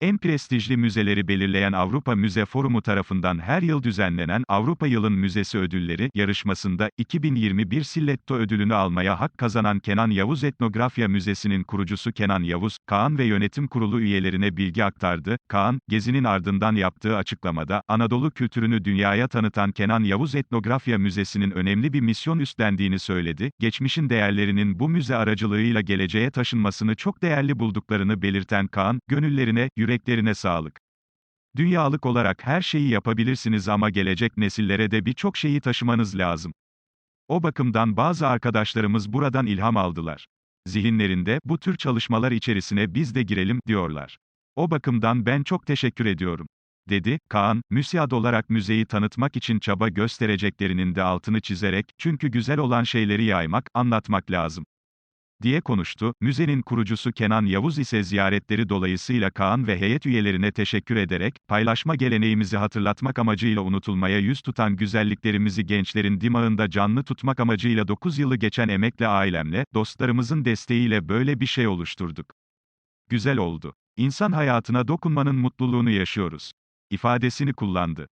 En prestijli müzeleri belirleyen Avrupa Müze Forumu tarafından her yıl düzenlenen Avrupa Yılın Müzesi Ödülleri yarışmasında 2021 Silletto ödülünü almaya hak kazanan Kenan Yavuz Etnografya Müzesi'nin kurucusu Kenan Yavuz, Kaan ve yönetim kurulu üyelerine bilgi aktardı. Kaan, gezinin ardından yaptığı açıklamada, Anadolu kültürünü dünyaya tanıtan Kenan Yavuz Etnografya Müzesi'nin önemli bir misyon üstlendiğini söyledi. Geçmişin değerlerinin bu müze aracılığıyla geleceğe taşınmasını çok değerli bulduklarını belirten Kaan, gönüllerine, yüreklerine sağlık. Dünyalık olarak her şeyi yapabilirsiniz ama gelecek nesillere de birçok şeyi taşımanız lazım. O bakımdan bazı arkadaşlarımız buradan ilham aldılar. Zihinlerinde bu tür çalışmalar içerisine biz de girelim diyorlar. O bakımdan ben çok teşekkür ediyorum. Dedi, Kaan, müsiyad olarak müzeyi tanıtmak için çaba göstereceklerinin de altını çizerek, çünkü güzel olan şeyleri yaymak, anlatmak lazım diye konuştu. Müzenin kurucusu Kenan Yavuz ise ziyaretleri dolayısıyla Kaan ve heyet üyelerine teşekkür ederek, paylaşma geleneğimizi hatırlatmak amacıyla unutulmaya yüz tutan güzelliklerimizi gençlerin dimağında canlı tutmak amacıyla 9 yılı geçen emekle ailemle, dostlarımızın desteğiyle böyle bir şey oluşturduk. Güzel oldu. İnsan hayatına dokunmanın mutluluğunu yaşıyoruz. ifadesini kullandı.